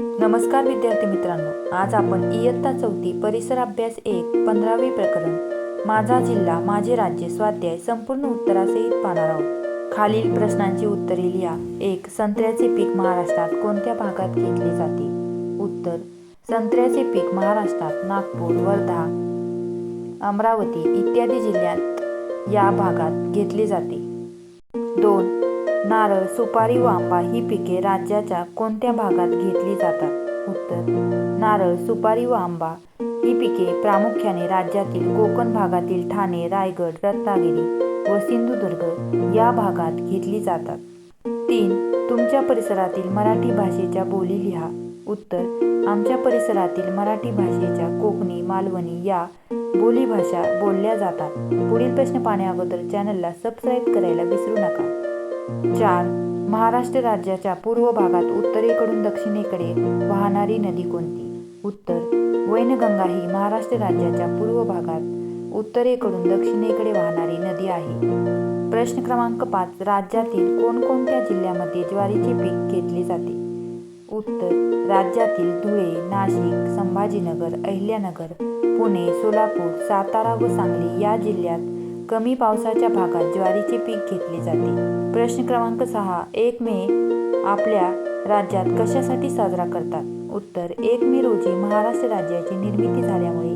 नमस्कार विद्यार्थी मित्रांनो आज आपण इयत्ता चौथी परिसर अभ्यास एक पंधरावे प्रकरण माझा जिल्हा माझे राज्य स्वाध्याय संपूर्ण उत्तरासहित पाहणार आहोत. खालील प्रश्नांची उत्तरे लिहा. एक संत्र्याचे पीक महाराष्ट्रात कोणत्या भागात घेतले जाते? उत्तर संत्र्याचे पीक महाराष्ट्रात नागपूर वर्धा अमरावती इत्यादी जिल्ह्यात या भागात घेतले जाते. दोन नारळ सुपारी व आंबा ही पिके राज्याच्या कोणत्या भागात घेतली जातात? उत्तर नारळ सुपारी व आंबा ही पिके प्रामुख्याने राज्यातील कोकण भागातील ठाणे रायगड रत्नागिरी व सिंधुदुर्ग या भागात घेतली जातात. तीन तुमच्या परिसरातील मराठी भाषेच्या बोली लिहा. उत्तर आमच्या परिसरातील मराठी भाषेच्या कोकणी मालवणी या बोलीभाषा बोलल्या जातात. पुढील प्रश्न पाहण्याअगोदर चॅनलला सबस्क्राईब करायला विसरू नका. चार महाराष्ट्र राज्याच्या पूर्व भागात उत्तरेकडून दक्षिणेकडे वाहणारी नदी कोणती? उत्तर वैनगंगा ही महाराष्ट्र राज्याच्या पूर्व भागात उत्तरेकडून दक्षिणेकडे वाहणारी नदी आहे. प्रश्न क्रमांक पाच राज्यातील कोणकोणत्या जिल्ह्यामध्ये ज्वारीचे पीक घेतले जाते? उत्तर राज्यातील धुळे नाशिक संभाजीनगर अहिल्यानगर पुणे सोलापूर सातारा व सांगली या जिल्ह्यात कमी पावसाच्या भागात ज्वारीचे पीक घेतले जाते. प्रश्न क्रमांक सहा एक मे आपल्या राज्यात कशासाठी साजरा करतात? उत्तर एक मे रोजी महाराष्ट्र राज्याची निर्मिती झाल्यामुळे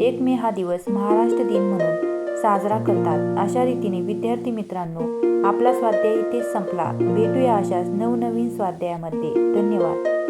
एक मे हा दिवस महाराष्ट्र दिन म्हणून साजरा करतात. अशा रीतीने विद्यार्थी मित्रांनो आपला स्वाध्याय इथेच संपला. भेटूया अशाच नवनवीन स्वाध्यायामध्ये. धन्यवाद.